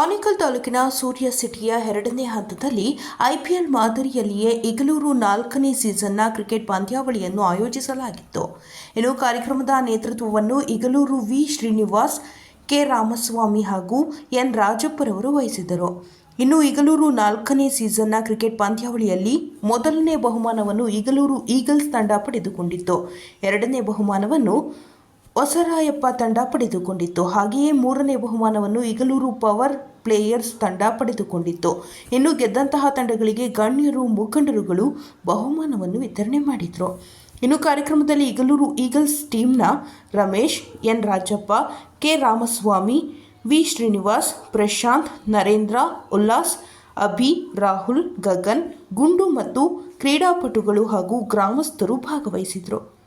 ಆನೇಕಲ್ ತಾಲೂಕಿನ ಸೂರ್ಯ ಸಿಟಿಯ ಎರಡನೇ ಹಂತದಲ್ಲಿ ಐಪಿಎಲ್ ಮಾದರಿಯಲ್ಲಿಯೇ ಇಗಲೂರು ನಾಲ್ಕನೇ ಸೀಸನ್ನ ಕ್ರಿಕೆಟ್ ಪಂದ್ಯಾವಳಿಯನ್ನು ಆಯೋಜಿಸಲಾಗಿತ್ತು. ಇನ್ನು ಕಾರ್ಯಕ್ರಮದ ನೇತೃತ್ವವನ್ನು ಇಗಲೂರು ವಿ ಶ್ರೀನಿವಾಸ್, ಕೆ ರಾಮಸ್ವಾಮಿ ಹಾಗೂ ಎನ್ ರಾಜಪ್ಪರವರು ವಹಿಸಿದರು ಇನ್ನು ಇಗಲೂರು ನಾಲ್ಕನೇ ಸೀಸನ್ನ ಕ್ರಿಕೆಟ್ ಪಂದ್ಯಾವಳಿಯಲ್ಲಿ ಮೊದಲನೇ ಬಹುಮಾನವನ್ನು ಇಗಲೂರು ಈಗಲ್ಸ್ ತಂಡ ಪಡೆದುಕೊಂಡಿತ್ತು. ಎರಡನೇ ಬಹುಮಾನವನ್ನು ಹೊಸರಾಯಪ್ಪ ತಂಡ ಪಡೆದುಕೊಂಡಿತ್ತು. ಹಾಗೆಯೇ ಮೂರನೇ ಬಹುಮಾನವನ್ನು ಇಗಲೂರು ಪವರ್ ಪ್ಲೇಯರ್ಸ್ ತಂಡ ಪಡೆದುಕೊಂಡಿತ್ತು. ಇನ್ನು ಗೆದ್ದಂತಹ ತಂಡಗಳಿಗೆ ಗಣ್ಯರು, ಮುಖಂಡರುಗಳು ಬಹುಮಾನವನ್ನು ವಿತರಣೆ ಮಾಡಿದರು. ಇನ್ನು ಕಾರ್ಯಕ್ರಮದಲ್ಲಿ Igaluru eagles ಟೀಮ್ನ Ramesh, N. Rajappa, K. Ramaswamy, V. Srinivas, Prashanth, Narendra, Ullas, Abhi, Rahul, Gagan, Gundu ಮತ್ತು ಕ್ರೀಡಾಪಟುಗಳು ಹಾಗೂ ಗ್ರಾಮಸ್ಥರು ಭಾಗವಹಿಸಿದರು.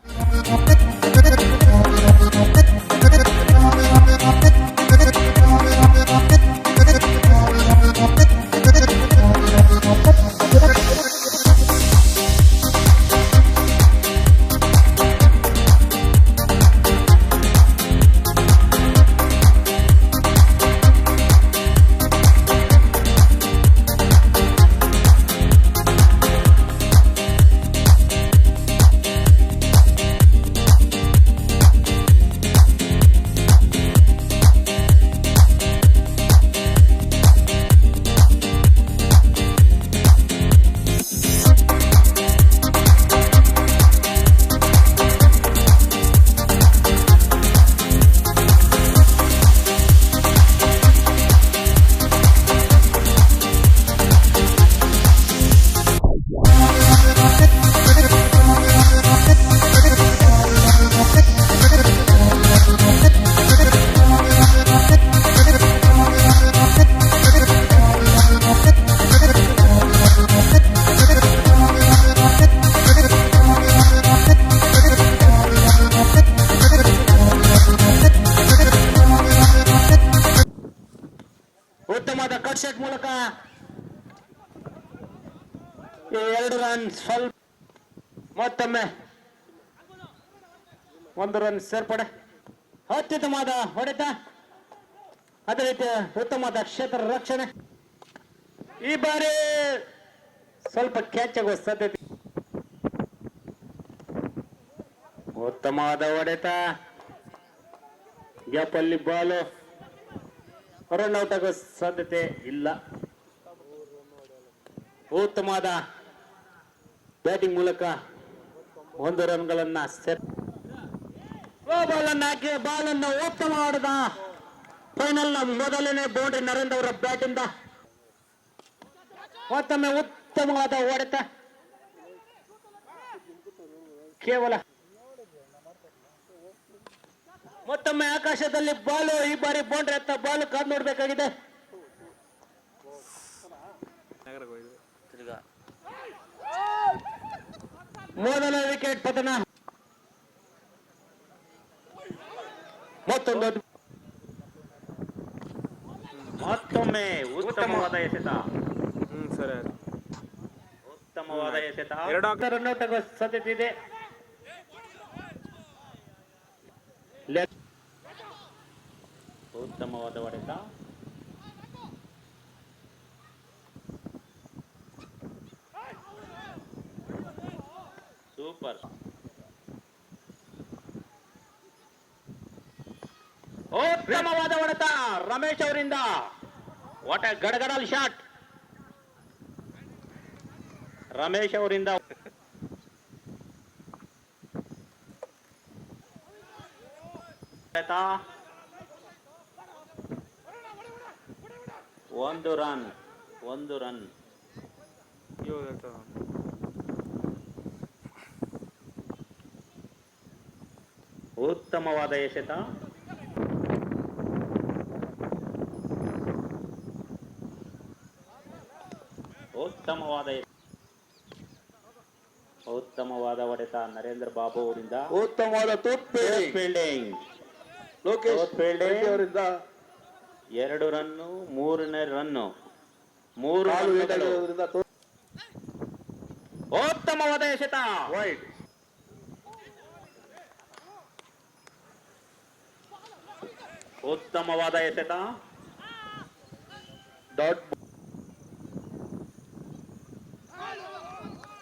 ಸ್ವಲ್ಪ ಮತ್ತೊಮ್ಮೆ ಒಂದು ರನ್ ಸೇರ್ಪಡೆ. ಅತ್ಯುತ್ತಮವಾದ ಹೊಡೆತ. ಅದೇ ರೀತಿ ಉತ್ತಮವಾದ ಕ್ಷೇತ್ರ ರಕ್ಷಣೆ. ಈ ಬಾರಿ ಸ್ವಲ್ಪ ಕ್ಯಾಚ್ ಆಗುವ ಸಾಧ್ಯತೆ. ಉತ್ತಮವಾದ ಹೊಡೆತ. ಗ್ಯಾಪ್ ಅಲ್ಲಿ ಬಾಲು. ರನ್ ಔಟ್ ಆಗೋ ಸಾಧ್ಯತೆ ಇಲ್ಲ. ಉತ್ತಮವಾದ ಬ್ಯಾಟಿಂಗ್ ಮೂಲಕ ಒಂದು ರನ್ಗಳನ್ನ ಸೆಟ್ ಬಾಲ್ ಅನ್ನ ಹಾಕಿ ಬಾಲ್ ಅನ್ನು ಉತ್ತಮ ಆಡಿದ ಫೈನಲ್ ಮೊದಲನೇ ಬೌಂಡ್ರಿ ನರೇಂದ್ರ ಅವರ ಬ್ಯಾಟ್ ಇಂದ. ಮತ್ತೊಮ್ಮೆ ಉತ್ತಮವಾದ ಹೊಡೆತ. ಕೇವಲ ಮತ್ತೊಮ್ಮೆ ಆಕಾಶದಲ್ಲಿ ಬಾಲು ಈ ಬಾರಿ ಬೌಂಡ್ರಿ ಅತ್ತ ಬಾಲು ಕಾದ್ ನೋಡ್ಬೇಕಾಗಿದೆ. ಮೊದಲ ವಿಕೆಟ್ ಪತನ. ಮತ್ತೊಂದು ಮತ್ತೊಮ್ಮೆ ಉತ್ತಮವಾದ ಎಸೆತ. ಹ್ಮ್ ಸರಿ ಉತ್ತಮವಾದ ಎಸೆತ. ಎರಡು ರನ್ ಔಟ್ ಸಾಧ್ಯತೆ ಇದೆ ಲೆ- ಉತ್ತಮವಾದ ಹೊಡೆತ ಸೂಪರ್ ಉತ್ತಮವಾದ ಹೊಡೆತ. ರಮೇಶ್ ಅವರಿಂದ. ವಾಟ್ ಗಡಗಡಲ್ ಶಾಟ್ ರಮೇಶ್ ಅವರಿಂದ. ಒಂದು ರನ್ ಒಂದು ರನ್. ಉತ್ತಮವಾದ ಎಸೆತ ಉತ್ತಮವಾದ ಎಸೆ- ಉತ್ತಮವಾದ ಹೊಡೆತ ನರೇಂದ್ರ ಬಾಬು ಅವರಿಂದ. ಉತ್ತಮವಾದ ತೂತ್ ಫೀಲ್ಡಿಂಗ್ ಫೀಲ್ಡಿಂಗ್ ಲೋಕೇಶ್ ತೂತ್ ಫೀಲ್ಡಿಂಗ್. ರೆಡ್ಡಿ ಅವರಿಂದ. ಎರಡು ರನ್ನು ಮೂರನೇ ರನ್ನು. ಮೂರು ಕಾಲು ವೇಟ್ ರನ್ನುಗಳು. ಆಗಿರೋದ್ರಿಂದ ತೂತ್ ಉತ್ತಮವಾದ ಎಸೆತ. ವೈಡ್. ಉತ್ತಮವಾದ ಎಸೆತ. ಡಾಟ್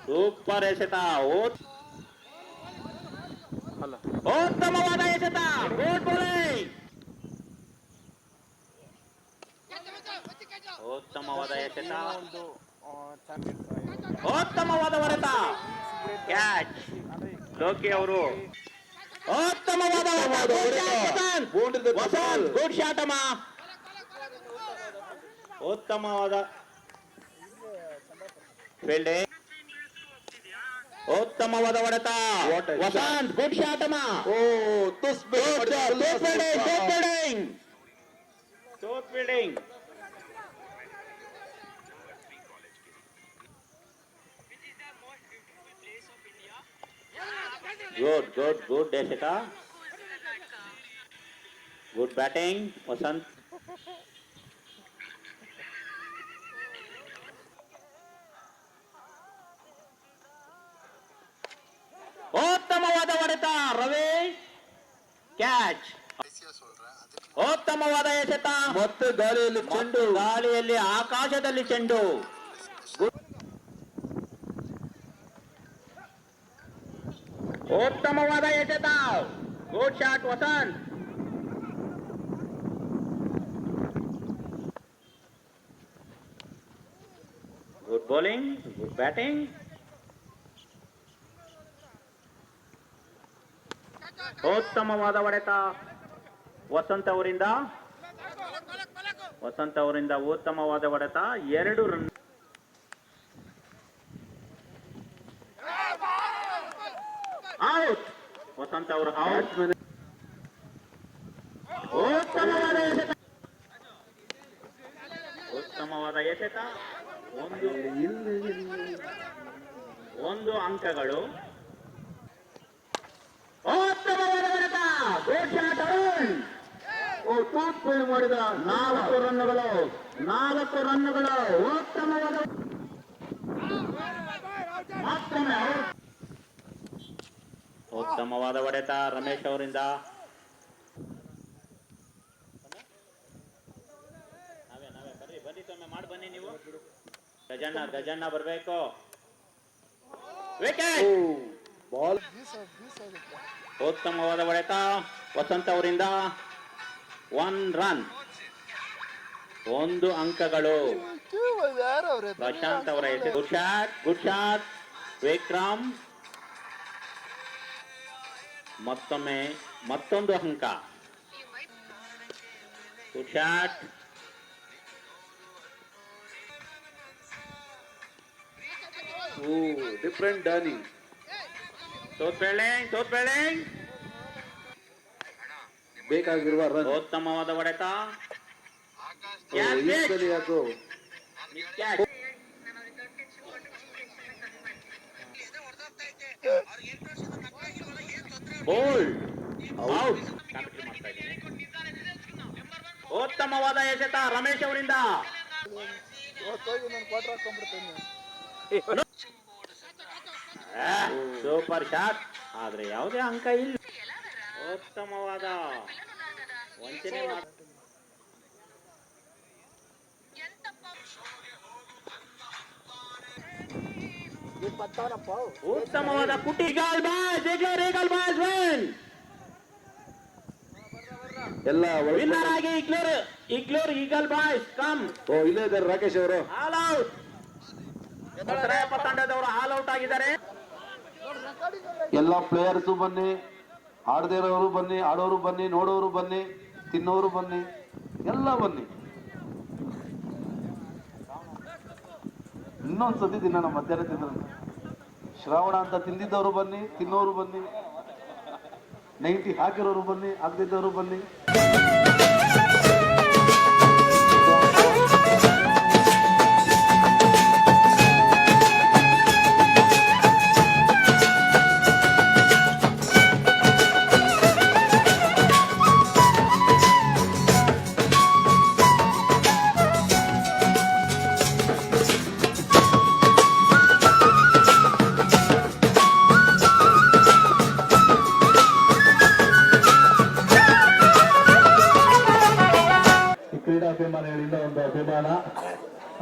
ಸೂಪರ್ ಎಸೆತ ಓ- ಅಲ್ಲ ಉತ್ತಮವಾದ ಎಸೆತ ಗುಡ್ ಬೌಲಿಂಗ್ ಉತ್ತಮವಾದ ಎಸೆತ ಒಂದು ಚಾನ್ಸ್ ಉತ್ತಮವಾದ ಹೊಡೆತ ಕ್ಯಾಚ್ ಲೋಕಿ ಅವರು ಉತ್ತಮವಾದ ಹೊಡೆತ. Good shot, Vasanth. Boundary the Vasanth ball. Good shot ಅಮ್ಮ ಉತ್ತಮವಾದ ಫೀಲ್ಡಿಂಗ್ ಉತ್ತಮವಾದ ಹೊಡೆತ What a shot. Vasant good shot ಅಮ್ಮ ಓ ತುಸ್ ಬೇಡಿ Good fielding, good fielding. Good fielding. Good, catch ಉತ್ತಮವಾದ ಎಸೆತ. ಮತ್ತೆ ಗಾಳಿಯಲ್ಲಿ ಚೆಂಡು. ಮತ್ತು ಗಾಳಿಯಲ್ಲಿ ಆಕಾಶದಲ್ಲಿ ಚೆಂಡು. ಉತ್ತಮವಾದ ಎಸೆತ. Good shot Vasanth. Good bowling good batting ಉತ್ತಮವಾದ ಒಡೆತ ವಸಂತ ಅವರಿಂದ ವಸಂತ ಅವರಿಂದ ಉತ್ತಮವಾದ ಒಡೆತ ಎರಡು ರನ್. ಔಟ್ ವಸಂತ ಅವರು ಔಟ್ ಉತ್ತಮವಾದ ಎಸೆತ ಉತ್ತಮವಾದ ಒಂದು ಒಂದು ಅಂಕಗಳು. ಗುಡ್ ಶಾಟ್ ಅರುಣ್ ಓ ತೂತ್ ಬೇಡಿ ಮಾಡಿದ ನಾಲ್ಕು ರನ್ನುಗಳು. ನಾಲ್ಕು ರನ್ನುಗಳು ಉತ್ತಮವಾದ ಮತ್ತೊಮ್ಮೆ ಉತ್ತಮವಾದ ಹೊಡೆತ ರಮೇಶ್ ಅವರಿಂದ. ಮಾಡಿ ಬನ್ನಿ ನೀವು. ಗಜಣ್ಣ ಗಜಣ್ಣ ಬರ್ಬೇಕು. ವಿಕೆಟ್ ಬಾಲ್ ಉತ್ತಮವಾದ ಹೊಡೆತ ವಸಂತ್ ಅವರಿಂದ ಒನ್ ರನ್ ಒಂದು ಅಂಕಗಳು. ಪ್ರಶಾಂತ್ ಅವರ ಹೆಸರು good shot good shot Vikram ಮತ್ತೊಮ್ಮೆ, ಮತ್ತೊಂದು ಅಂಕ. ಗುಡ್ ಶಾಟ್ ಓ ಡಿಫ್ರೆಂಟ್ ಡ್ಯಾನಿ ತೋತ್ ಬೇಳೆಂಗ್ ತೋತ್ ಬೇಳೆಂಗ್ ಬೇಕಾಗಿರುವ ರನ್ ಉತ್ತಮವಾದ ಹೊಡೆತ. ಯಾಕೋ. Out. ಉತ್ತಮವಾದ ಎಸೆತ ರಮೇಶ್ ಅವರಿಂದ. Super shot. ಆದ್ರೆ ಯಾವುದೇ ಅಂಕ ಇಲ್ಲ. ಉತ್ತಮವಾದ ವಂಚನೆ ಉತ್ತಮವಾದ ಕುಟಿ ಗಾಲ್ boy Igaluru eagle boy win ಎಲ್ಲ ವಿನ್ನರ್ ಆಗಿ ಇಗ್ಲೋರ್ ಇಗ್ಲೋರ್ ಈಗಲ್ ಬಾಯ್ ಕಮ್ ಓ ಇಲ್ಲೇ ಇದ್ದಾರೆ ರಾಕೇಶ್ ಅವರು. ಆಲ್ ಔಟ್ ತಂಡದವರು ಆಲ್ ಔಟ್ ಆಗಿದ್ದಾರೆ. ಎಲ್ಲ ಪ್ಲೇಯರ್ಸು ಬನ್ನಿ ಆಡದೇ ಇರೋರು ಬನ್ನಿ, ಆಡೋರು ಬನ್ನಿ, ನೋಡೋರು ಬನ್ನಿ, ತಿನ್ನೋರು ಬನ್ನಿ, ಎಲ್ಲ ಬನ್ನಿ. ಇನ್ನೊಂದ್ಸತಿ ದಿನ ನಮ್ಮ ಮಧ್ಯಾಹ್ನ ತಿಂದ್ರು ಶ್ರಾವಣ ಅಂತ ತಿಂದಿದ್ದವರು ಬನ್ನಿ, ತಿನ್ನೋರು ಬನ್ನಿ. ನೈಂಟಿ ಹಾಕಿರೋರು ಬನ್ನಿ, ಆಗದಿದ್ದವರು ಬನ್ನಿ.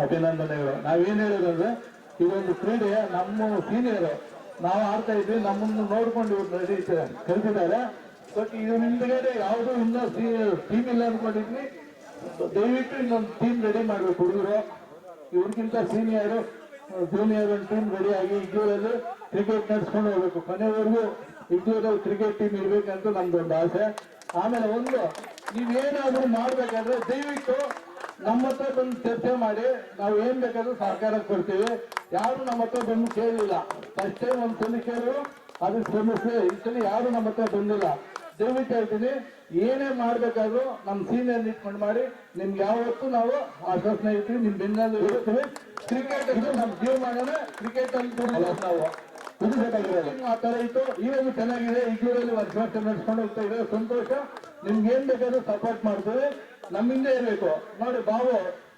ಅಭಿನಂದನೆಗಳು. ನಾವೇನು ಹೇಳಿದ್ರೆ ಇದೊಂದು ಕ್ರೀಡೆ, ನಮ್ಮ ಸೀನಿಯರ್, ನಾವು ಆಡ್ತಾ ಇದ್ವಿ, ನಮ್ಮನ್ನು ನೋಡ್ಕೊಂಡು ಇವ್ರು ಕಲ್ತಿದ್ದಾರೆ ಬಟ್ ಇದ್ರ ಹಿಂದ್ಗಡೆ ಯಾವುದೂ ಇನ್ನೂ ಟೀಮ್ ಇಲ್ಲ ಅನ್ಕೊಂಡಿದ್ವಿ. ದಯವಿಟ್ಟು ಇನ್ನೊಂದು ಟೀಮ್ ರೆಡಿ ಮಾಡ್ಬೇಕು ಹುಡುಗರು. ಇವ್ರಿಗಿಂತ ಸೀನಿಯರ್ ಜೂನಿಯರ್ ಒಂದು ಟೀಮ್ ರೆಡಿ ಆಗಿ ಇದ್ದೂರಲ್ಲಿ ಕ್ರಿಕೆಟ್ ನಡ್ಸ್ಕೊಂಡು ಹೋಗ್ಬೇಕು. ಕೊನೆವರೆಗೂ ಇದ್ದೂರಲ್ಲಿ ಕ್ರಿಕೆಟ್ ಟೀಮ್ ಇರ್ಬೇಕಂತ ನಮ್ದೊಂದು ಆಸೆ. ಆಮೇಲೆ ಒಂದು, ನೀವೇನಾದ್ರೂ ಮಾಡ್ಬೇಕಾದ್ರೆ ದಯವಿಟ್ಟು ನಮ್ಮ ಹತ್ರ ಬಂದು ಚರ್ಚೆ ಮಾಡಿ ನಾವು ಏನ್ ಬೇಕಾದ್ರೂ ಸರ್ಕಾರಕ್ಕೆ ಕೊಡ್ತೀವಿ. ಯಾರು ನಮ್ಮ ಹತ್ರ ಬಂದು ಕೇಳಿಲ್ಲ. ಫಸ್ಟ್ ಟೈಮ್ ಒಂದು ಸಲ ಕೇಳಿದ್ರು ಅದಕ್ಕೆ ಸಮಸ್ಯೆ. ಈ ಸಲ ಯಾರು ನಮ್ಮ ಹತ್ರ ಬಂದಿಲ್ಲ. ದಯವಿಟ್ಟು ಹೇಳ್ತೀನಿ ಏನೇ ಮಾಡ್ಬೇಕಾದ್ರೂ ನಮ್ಮ ಸೀನಿಯರ್ ಇಟ್ಕೊಂಡು ಮಾಡಿ. ನಿಮ್ಗೆ ಯಾವತ್ತೂ ನಾವು ಆಶ್ವಾಸನೆ ಇರ್ತೀವಿ ನಿಮ್ ಬೆನ್ನಲ್ಲಿ ಇರ್ತೀವಿ. ಕ್ರಿಕೆಟ್ ಅಂದ್ರೆ ನಮ್ಮ ಮಾಡೋಣ ಕ್ರಿಕೆಟ್ ಅಂತ ನಾವು ಉಳಿಸಬೇಕಾಗಿರೋದು ಆ ತರ ಇತ್ತು. ಈವಾಗ ಚೆನ್ನಾಗಿದೆ. ಈಗಲೂ ವರ್ಷ ವರ್ಷ ನಡ್ಸ್ಕೊಂಡು ಹೋಗ್ತಾ ಇದೆ ಸಂತೋಷ. ನಿಮ್ಗೆ ಏನ್ ಬೇಕಾದ್ರೂ ಸಪೋರ್ಟ್ ಮಾಡ್ತೀವಿ. ನಮ್ಮಿಂದ ಇರಬೇಕು ನೋಡಿ ಬಾಬು,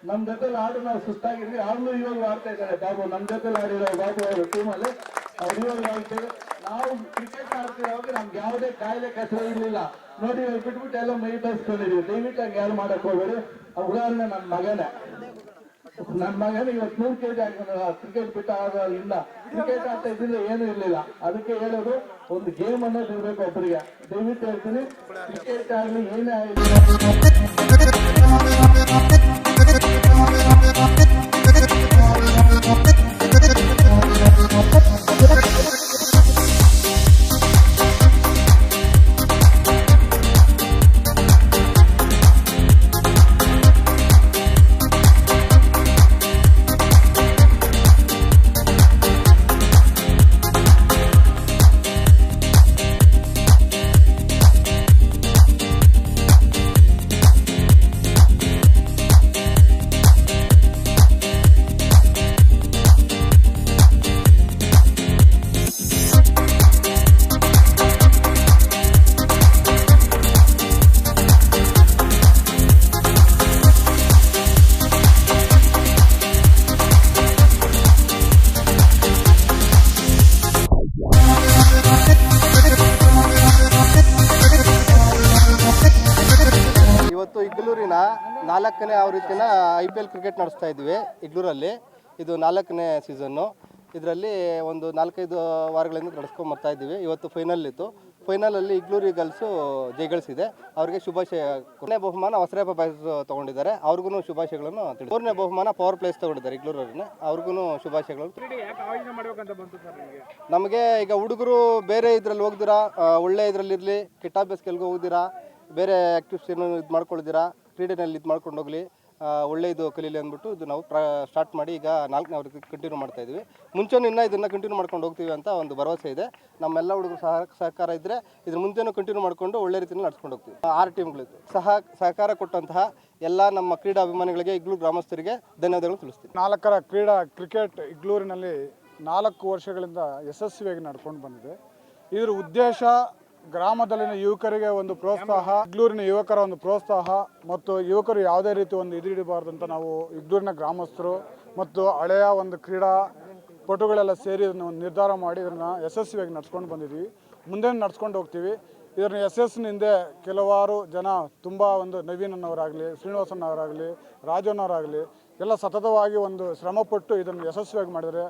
ನಮ್ ಜೊತೆಲಿ ಆಡು ನಾವು ಸುಸ್ತಾಗಿದ್ವಿ. ಅವ್ರು ಇವಾಗ ಆಡ್ತಾ ಇದ್ದಾರೆ ಬಾಬು. ನಮ್ ಜೊತೆಲಿ ಆಡಿರೋ ಬಾಬು ಅವರು ಟೀಮಲ್ಲಿ ಅವ್ರು ಇವಾಗ ಆಡ್ತೀವಿ ನಾವು ಕ್ರಿಕೆಟ್ ಆಡ್ತಿರೋವಾಗ ನಮ್ಗೆ ಯಾವುದೇ ಕಾಯಿಲೆ ಕಸರ ಇರಲಿಲ್ಲ. ನೋಡಿ ಇವಾಗ ಬಿಟ್ಬಿಟ್ಟು ಎಲ್ಲ ಮೈ ಬಸ್ಕೊಂಡಿದೀವಿ ದಯವಿಟ್ಟು ಹಂಗೆ ಯಾರು ಮಾಡಕ್ ಹೋಗ್ಬೇಡಿ. ಉದಾಹರಣೆ ನನ್ನ ಮಗನೇ. ನನ್ನ ಮಗನೇ ಇವತ್ತು ನೂರು ಕೆಜಿ ಆಗ್ತಾನ ಕ್ರಿಕೆಟ್ ಬಿಟ್ಟ ಇಲ್ಲ ಕ್ರಿಕೆಟ್ ಆಡ್ತಾ ಇದ್ರಿಂದ ಏನು ಇರಲಿಲ್ಲ. ಅದಕ್ಕೆ ಹೇಳೋದು, ಒಂದು ಗೇಮ್ ಅನ್ನೋದು ಇರ್ಬೇಕು ಒಬ್ಬರಿಗೆ ದಯವಿಟ್ಟು ಹೇಳ್ತೀನಿ ಕ್ರಿಕೆಟ್ ಆಗಲಿ ಏನೇ ಆಗಲಿ Thank you. ಆವೃತ್ತಿನ ಐ ಪಿ ಎಲ್ ಕ್ರಿಕೆಟ್ ನಡೆಸ್ತಾ ಇದ್ವಿ ಇಗ್ಲೂರಲ್ಲಿ ಇದು ನಾಲ್ಕನೇ ಸೀಸನ್ನು. ಇದರಲ್ಲಿ ಒಂದು ನಾಲ್ಕೈದು ವಾರಗಳಿಂದ ನಡೆಸ್ಕೊಂಡು ಬರ್ತಾ ಇದ್ದೀವಿ. ಇವತ್ತು ಫೈನಲ್ ಇತ್ತು. ಫೈನಲಲ್ಲಿ ಇಗ್ಲೂರಿ ಗರ್ಲ್ಸು ಜಯಗಳಿಸಿದೆ ಅವರಿಗೆ ಶುಭಾಶಯ ಮೂರನೇ ಬಹುಮಾನ ಹೊಸರೇಪ ಬಾಯ್ಸ್ ತೊಗೊಂಡಿದ್ದಾರೆ. ಅವ್ರಿಗೂ ಶುಭಾಶಯಗಳನ್ನು ತಿಳಿ ಮೂರನೇ ಬಹುಮಾನ ಪವರ್ ಪ್ಲೇಸ್ ತೊಗೊಂಡಿದ್ದಾರೆ ಇಗ್ಲೂರವ್ರನ್ನ. ಅವ್ರಿಗೂ ಶುಭಾಶಯಗಳು ನಮಗೆ? ಈಗ ಹುಡುಗರು ಬೇರೆ ಇದರಲ್ಲಿ ಹೋಗ್ದಿರಾ? ಒಳ್ಳೆ ಒಳ್ಳೆ ಕೆಟ್ಟ ಇರಲಿ ಕೆಟ್ಟಾಭ್ಯಾಸಕ್ಕೆ ಹೋಗ್ದಿರಾ? ಬೇರೆ ಆ್ಯಕ್ಟಿವ್ಸ್ ಏನು ಇದು ಮಾಡ್ಕೊಳ್ದಿರಾ? ಕ್ರೀಡೆಯಲ್ಲಿ ಇದು ಮಾಡ್ಕೊಂಡು ಹೋಗಲಿ. ಒಳ್ಳೆ ಇದು ಕಲೀಲಿ ಅಂದ್ಬಿಟ್ಟು ಇದು ನಾವು ಸ್ಟಾರ್ಟ್ ಮಾಡಿ ಈಗ ನಾಲ್ಕನೇ ಅವರಿಗೆ ಕಂಟಿನ್ಯೂ ಮಾಡ್ತಾ ಇದ್ದೀವಿ ಮುಂಚೆನೂ ಇನ್ನೂ ಇದನ್ನು ಕಂಟಿನ್ಯೂ ಮಾಡ್ಕೊಂಡು ಹೋಗ್ತೀವಿ ಅಂತ ಒಂದು ಭರವಸೆ ಇದೆ. ನಮ್ಮೆಲ್ಲ ಹುಡುಗರು ಸಹ, ಸಹಕಾರ ಇದ್ದರೆ ಇದ್ರ ಮುಂಚೆನೂ ಕಂಟಿನ್ಯೂ ಮಾಡಿಕೊಂಡು ಒಳ್ಳೆ ರೀತಿಯಲ್ಲಿ ನಡ್ಸ್ಕೊಂಡು ಹೋಗ್ತೀವಿ. ಆರು ಟೀಮ್ಗಳಿದ್ದು ಸಹ, ಸಹಕಾರ ಕೊಟ್ಟಂತಹ ಎಲ್ಲ ನಮ್ಮ ಕ್ರೀಡಾ ಅಭಿಮಾನಿಗಳಿಗೆ, ಇಗ್ಲೂ ಗ್ರಾಮಸ್ಥರಿಗೆ ಧನ್ಯವಾದಗಳು ತಿಳಿಸ್ತೀವಿ. ನಾಲ್ಕರ ಕ್ರೀಡಾ ಕ್ರಿಕೆಟ್ ಇಗ್ಲೂರಿನಲ್ಲಿ ನಾಲ್ಕು ವರ್ಷಗಳಿಂದ ಯಶಸ್ವಿಯಾಗಿ ನಡ್ಕೊಂಡು ಬಂದಿದೆ. ಇದರ ಉದ್ದೇಶ ಗ್ರಾಮದಲ್ಲಿನ ಯುವಕರಿಗೆ ಒಂದು ಪ್ರೋತ್ಸಾಹ, ಇಗ್ಲೂರಿನ ಯುವಕರ ಒಂದು ಪ್ರೋತ್ಸಾಹ ಮತ್ತು ಯುವಕರು ಯಾವುದೇ ರೀತಿ ಒಂದು ಇದಿಡಬಾರ್ದು ಅಂತ ನಾವು ಇಗ್ಲೂರಿನ ಗ್ರಾಮಸ್ಥರು ಮತ್ತು ಹಳೆಯ ಒಂದು ಕ್ರೀಡಾ ಪಟುಗಳೆಲ್ಲ ಸೇರಿ ಇದನ್ನು ಒಂದು ನಿರ್ಧಾರ ಮಾಡಿ ಇದನ್ನು ಯಶಸ್ವಿಯಾಗಿ ನಡ್ಸ್ಕೊಂಡು ಬಂದಿದ್ದೀವಿ ಮುಂದೆ ನಡ್ಸ್ಕೊಂಡು ಹೋಗ್ತೀವಿ. ಇದರ ಯಶಸ್ಸಿನಿಂದೆ ಕೆಲವಾರು ಜನ ತುಂಬ ಒಂದು ನವೀನನ್ನವರಾಗಲಿ ಶ್ರೀನಿವಾಸನವರಾಗಲಿ, ರಾಜನವರಾಗಲಿ ಎಲ್ಲ ಸತತವಾಗಿ ಒಂದು ಶ್ರಮಪಟ್ಟು ಇದನ್ನು ಯಶಸ್ವಿಯಾಗಿ ಮಾಡಿದರೆ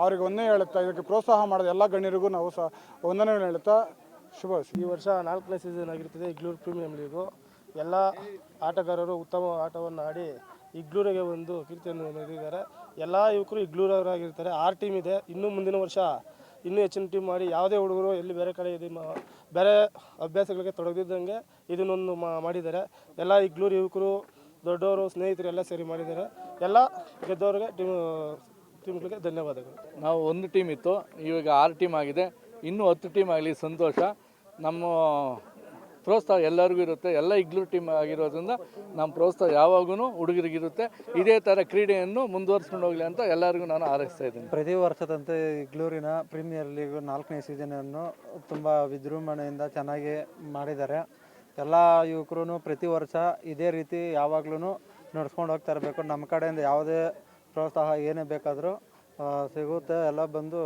ಅವರಿಗೆ ಒಂದೇ ಹೇಳುತ್ತಾ ಇದಕ್ಕೆ ಪ್ರೋತ್ಸಾಹ ಮಾಡಿದ ಎಲ್ಲ ಗಣ್ಯರಿಗೂ ನಾವು ಸಹ ಒಂದನೇ ಹೇಳುತ್ತಾ ಶುಭ ಈ ವರ್ಷ ನಾಲ್ಕನೇ ಸೀಸನ್ ಆಗಿರ್ತದೆ ಇಗ್ಲೂರು ಪ್ರೀಮಿಯಂ ಲೀಗು ಎಲ್ಲ ಆಟಗಾರರು ಉತ್ತಮ ಆಟವನ್ನು ಆಡಿ ಇಗ್ಲೂರಿಗೆ ಒಂದು ಕೀರ್ತಿಯನ್ನು ನೀಡಿದ್ದಾರೆ ಎಲ್ಲ ಯುವಕರು ಇಗ್ಲೂರವರಾಗಿರ್ತಾರೆ ಆರು ಟೀಮ್ ಇದೆ. ಇನ್ನೂ ಮುಂದಿನ ವರ್ಷ ಇನ್ನೂ ಹೆಚ್ಚಿನ ಟೀಮ್ ಮಾಡಿ ಯಾವುದೇ ಹುಡುಗರು ಎಲ್ಲಿ ಬೇರೆ ಕಡೆ ಇದು ಬೇರೆ ಅಭ್ಯಾಸಗಳಿಗೆ ತೊಡಗಿದ್ದಂಗೆ ಇದನ್ನೊಂದು ಮಾಡಿದ್ದಾರೆ. ಎಲ್ಲ ಇಗ್ಲೂರು ಯುವಕರು, ದೊಡ್ಡವರು, ಸ್ನೇಹಿತರು ಎಲ್ಲ ಸೇರಿ ಮಾಡಿದ್ದಾರೆ. ಎಲ್ಲ ಗೆದ್ದವ್ರಿಗೆ ಟೀಮ್ ಟೀಮ್ಗಳಿಗೆ ಧನ್ಯವಾದಗಳು. ನಾವು ಒಂದು ಟೀಮ್ ಇತ್ತು. ಇವಾಗ ಆರು ಟೀಮ್ ಆಗಿದೆ. ಇನ್ನೂ ಹತ್ತು ಟೀಮ್ ಆಗಲಿ. ಸಂತೋಷ. ನಮ್ಮ ಪ್ರೋತ್ಸಾಹ ಎಲ್ಲರಿಗೂ ಇರುತ್ತೆ. ಎಲ್ಲ ಇಗ್ಲೂ ಟೀಮ್ ಆಗಿರೋದ್ರಿಂದ ನಮ್ಮ ಪ್ರೋತ್ಸಾಹ ಯಾವಾಗೂ ಹುಡುಗರಿಗಿರುತ್ತೆ ಇದೇ ಥರ ಕ್ರೀಡೆಯನ್ನು ಮುಂದುವರಿಸ್ಕೊಂಡು ಹೋಗಲಿ ಅಂತ ಎಲ್ಲರಿಗೂ ನಾನು ಹಾರೈಸ್ತಾ ಇದ್ದೀನಿ. ಪ್ರತಿ ವರ್ಷದಂತೆ ಇಗ್ಲೂರಿನ ಪ್ರೀಮಿಯರ್ ಲೀಗ್ ನಾಲ್ಕನೇ ಸೀಸನನ್ನು ತುಂಬ ವಿಜೃಂಭಣೆಯಿಂದ ಚೆನ್ನಾಗಿ ಮಾಡಿದ್ದಾರೆ. ಎಲ್ಲ ಯುವಕರು ಪ್ರತಿ ವರ್ಷ ಇದೇ ರೀತಿ ಯಾವಾಗ್ಲೂ ನಡ್ಸ್ಕೊಂಡು ಹೋಗ್ತಾ ಇರಬೇಕು. ನಮ್ಮ ಕಡೆಯಿಂದ ಯಾವುದೇ ಪ್ರೋತ್ಸಾಹ ಏನೇ ಬೇಕಾದರೂ ಸಿಗುತ್ತೆ. ಎಲ್ಲ ಬಂದು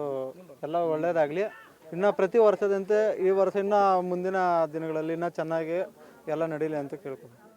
ಎಲ್ಲ ಒಳ್ಳೆಯದಾಗಲಿ ಇನ್ನು ಪ್ರತಿ ವರ್ಷದಂತೆ ಈ ವರ್ಷ ಇನ್ನೂ ಮುಂದಿನ ದಿನಗಳಲ್ಲಿ ಇನ್ನೂ ಚೆನ್ನಾಗಿ ಎಲ್ಲ ನಡೀಲಿ ಅಂತ ಕೇಳ್ಕೊಂಡು